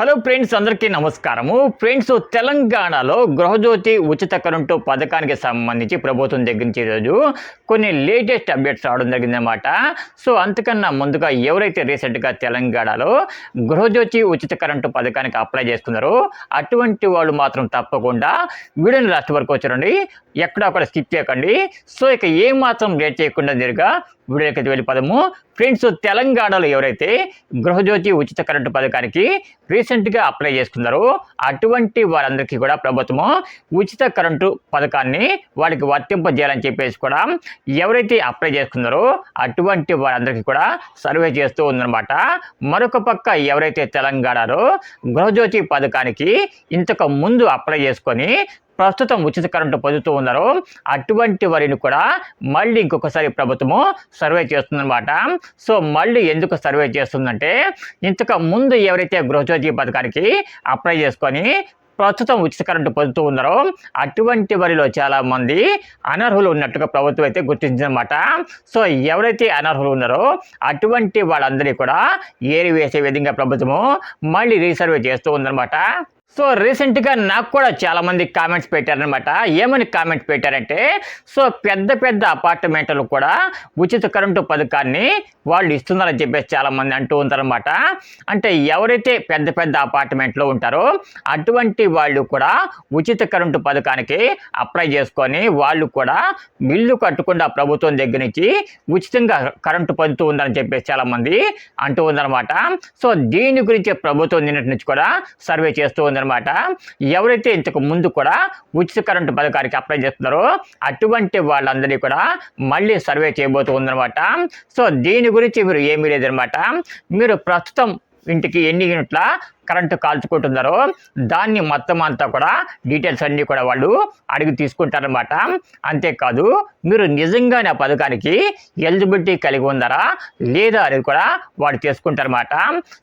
Hello friends అందరికీ నమస్కారము. Friends తెలంగాణలో గృహజ్యోతి ఉచిత కరెంటు పథకానికి సంబంధించి ప్రభుత్వం దగ్గర నుంచి ఈరోజు కొన్ని లేటెస్ట్ అప్డేట్స్ రావడం జరిగిందన్నమాట. సో అంతకన్నా ముందుగా ఎవరైతే రీసెంట్గా తెలంగాణలో గృహజ్యోతి ఉచిత కరెంటు పథకానికి అప్లై చేసుకున్నారో అటువంటి వాళ్ళు మాత్రం తప్పకుండా వీడియోని లాస్ట్ వరకు వచ్చారండి ఎక్కడ అక్కడ స్కిప్ చేయకండి. సో ఇక ఏమాత్రం లేట్ చేయకుండా జరిగా వీడియోకి వెళ్ళిపోదాము. ఫ్రెండ్స్ తెలంగాణలో ఎవరైతే గృహజ్యోతి ఉచిత కరెంటు పథకానికి రీసెంట్గా అప్లై చేసుకున్నారో అటువంటి వారందరికీ కూడా ప్రభుత్వము ఉచిత కరెంటు పథకాన్ని వారికి వర్తింపజేయాలని చెప్పేసి కూడా ఎవరైతే అప్లై చేసుకున్నారో అటువంటి వారందరికీ కూడా సర్వే చేస్తూ ఉందన్నమాట. మరొక పక్క ఎవరైతే తెలంగాణలో గృహజ్యోతి పథకానికి ఇంతకు ముందు అప్లై చేసుకొని ప్రస్తుతం ఉచిత కరెంటు పొందుతూ ఉన్నారో. అటువంటి వారిని కూడా మళ్ళీ ఇంకొకసారి ప్రభుత్వము సర్వే చేస్తుందన్నమాట. సో మళ్ళీ ఎందుకు సర్వే చేస్తుందంటే ఇంతకు ముందు ఎవరైతే గృహజ్యోతి పథకానికి అప్లై చేసుకొని ప్రస్తుతం ఉచిత కరెంటు పొందుతూ ఉన్నారో అటువంటి వారిలో చాలా మంది అనర్హులు ఉన్నట్టుగా ప్రభుత్వం అయితే గుర్తించిందనమాట సో ఎవరైతే అనర్హులు ఉన్నారో అటువంటి వాళ్ళందరినీ కూడా ఏరి వేసే విధంగా ప్రభుత్వము మళ్ళీ రీసర్వే చేస్తూ ఉందన్నమాట. సో రీసెంట్గా నాకు కూడా చాలామంది కామెంట్స్ పెట్టారనమాట ఏమని కామెంట్ పెట్టారంటే సో పెద్ద పెద్ద అపార్ట్మెంట్లు కూడా ఉచిత కరెంటు పథకాన్ని వాళ్ళు ఇస్తున్నారని చెప్పేసి చాలామంది అంటూ ఉంటారనమాట అంటే ఎవరైతే పెద్ద పెద్ద అపార్ట్మెంట్లో ఉంటారో అటువంటి వాళ్ళు కూడా ఉచిత కరెంటు పథకానికి అప్లై చేసుకొని వాళ్ళు కూడా బిల్లు కట్టకుండా ప్రభుత్వం దగ్గర నుంచి ఉచితంగా కరెంటు పొందుతూ ఉందని చెప్పేసి చాలామంది అంటూ ఉందన్నమాట సో దీని గురించి ప్రభుత్వం నిన్నటి నుంచి కూడా సర్వే చేస్తూ ఉందన్నమాట. ఎవరైతే ఇంతకు ముందు కూడా ఉచిత కరెంటు పథకానికి అప్లై చేస్తున్నారో అటువంటి వాళ్ళందరినీ కూడా మళ్ళీ సర్వే చేయబోతూ ఉందన్నమాట. సో దీని గురించి మీరు ఏమీ లేదనమాట మీరు ప్రస్తుతం ఇంటికి ఎన్ని యూనిట్ల కరెంటు కాల్చుకుంటున్నారో దాన్ని మొత్తం అంతా కూడా డీటెయిల్స్ అన్నీ కూడా వాళ్ళు అడిగి తీసుకుంటారనమాట అంతేకాదు మీరు నిజంగానే ఆ పథకానికి ఎలిజిబిలిటీ కలిగి ఉన్నారా లేదా అనేది కూడా వాళ్ళు చేసుకుంటారన్నమాట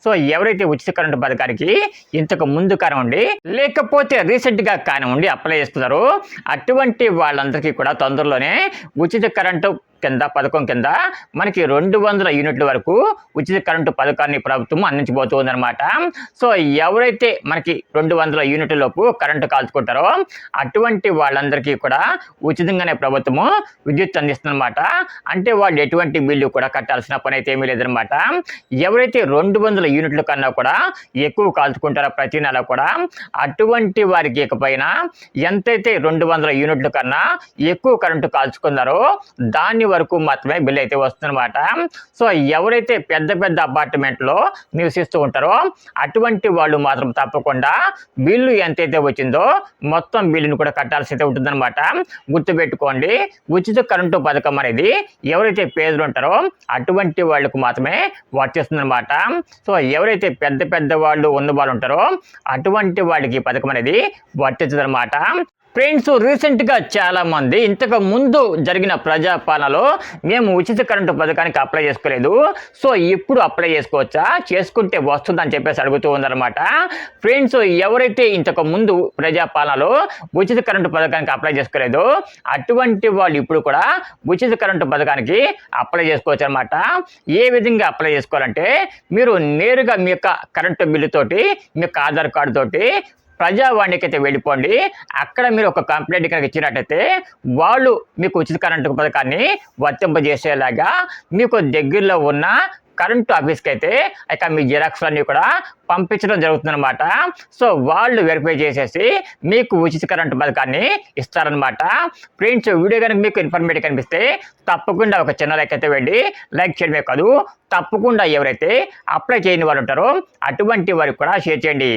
సో ఎవరైతే ఉచిత కరెంటు పథకానికి ఇంతకు ముందు కానివ్వండి లేకపోతే రీసెంట్గా కానివ్వండి అప్లై చేస్తున్నారో అటువంటి వాళ్ళందరికీ కూడా తొందరలోనే ఉచిత కరెంటు కింద పథకం కింద మనకి రెండు వందల యూనిట్ల వరకు ఉచిత కరెంటు పథకాన్ని ప్రభుత్వం అందించబోతుందన్నమాట. సో ఎవరైతే మనకి రెండు వందల యూనిట్ల లోపు కరెంటు కాల్చుకుంటారో అటువంటి వాళ్ళందరికీ కూడా ఉచితంగానే ప్రభుత్వము విద్యుత్ అందిస్తుందన్నమాట. అంటే వాళ్ళు ఎటువంటి బిల్లు కూడా కట్టాల్సిన పని అయితే ఏమీ లేదనమాట ఎవరైతే రెండు వందల యూనిట్ల కన్నా కూడా ఎక్కువ కాల్చుకుంటారో ప్రతి నెల కూడా అటువంటి వారికి ఇకపైన ఎంతైతే రెండు వందల యూనిట్ల కన్నా ఎక్కువ కరెంటు కాల్చుకున్నారో దాని వరకు మాత్రమే బిల్ అయితే వస్తుందన్నమాట. సో ఎవరైతే పెద్ద పెద్ద అపార్ట్మెంట్లో నివసిస్తూ ఉంటారో అటువంటి వాళ్ళు మాత్రం తప్పకుండా బిల్లు ఎంతైతే వచ్చిందో మొత్తం బిల్లును కూడా కట్టాల్సి అయితే ఉంటుందన్నమాట. గుర్తుపెట్టుకోండి ఉచిత కరెంటు పథకం అనేది ఎవరైతే పేదలు ఉంటారో అటువంటి వాళ్ళకు మాత్రమే వర్తిస్తుందన్నమాట. సో ఎవరైతే పెద్ద పెద్ద వాళ్ళు ఉన్న వాళ్ళు ఉంటారో అటువంటి వాళ్ళకి ఈ పథకం అనేది వర్తించదనమాట ఫ్రెండ్స్ రీసెంట్గా చాలామంది ఇంతకు ముందు జరిగిన ప్రజాపాలనలో మేము ఉచిత కరెంటు పథకానికి అప్లై చేసుకోలేదు. సో ఇప్పుడు అప్లై చేసుకోవచ్చా? చేసుకుంటే వస్తుందని చెప్పేసి అడుగుతూ ఉందన్నమాట. ఫ్రెండ్స్ ఎవరైతే ఇంతకు ముందు ప్రజాపాలనలో ఉచిత కరెంటు పథకానికి అప్లై చేసుకోలేదో అటువంటి వాళ్ళు ఇప్పుడు కూడా ఉచిత కరెంటు పథకానికి అప్లై చేసుకోవచ్చు అనమాట ఏ విధంగా అప్లై చేసుకోవాలంటే మీరు నేరుగా మీ యొక్క కరెంటు బిల్లుతోటి మీ యొక్క ఆధార్ కార్డు తోటి ప్రజావాణికి అయితే వెళ్ళిపోండి. అక్కడ మీరు ఒక కంప్లైంట్ కనుక ఇచ్చినట్టయితే వాళ్ళు మీకు ఉచిత కరెంటు పథకాన్ని వర్తింపజేసేలాగా మీకు దగ్గరలో ఉన్న కరెంటు ఆఫీస్కి అయితే ఇక మీ జిరాక్స్ అన్నీ కూడా పంపించడం జరుగుతుందన్నమాట. సో వాళ్ళు వెరిఫై చేసేసి మీకు ఉచిత కరెంటు పథకాన్ని ఇస్తారనమాట ఫ్రెండ్స్ వీడియో కనుక మీకు ఇన్ఫర్మేటివ్ కనిపిస్తే తప్పకుండా ఒక చిన్న లైక్ అయితే వెళ్ళి లైక్ చేయడమే కాదు తప్పకుండా ఎవరైతే అప్లై చేయని వారు ఉంటారో అటువంటి వారికి కూడా షేర్ చేయండి.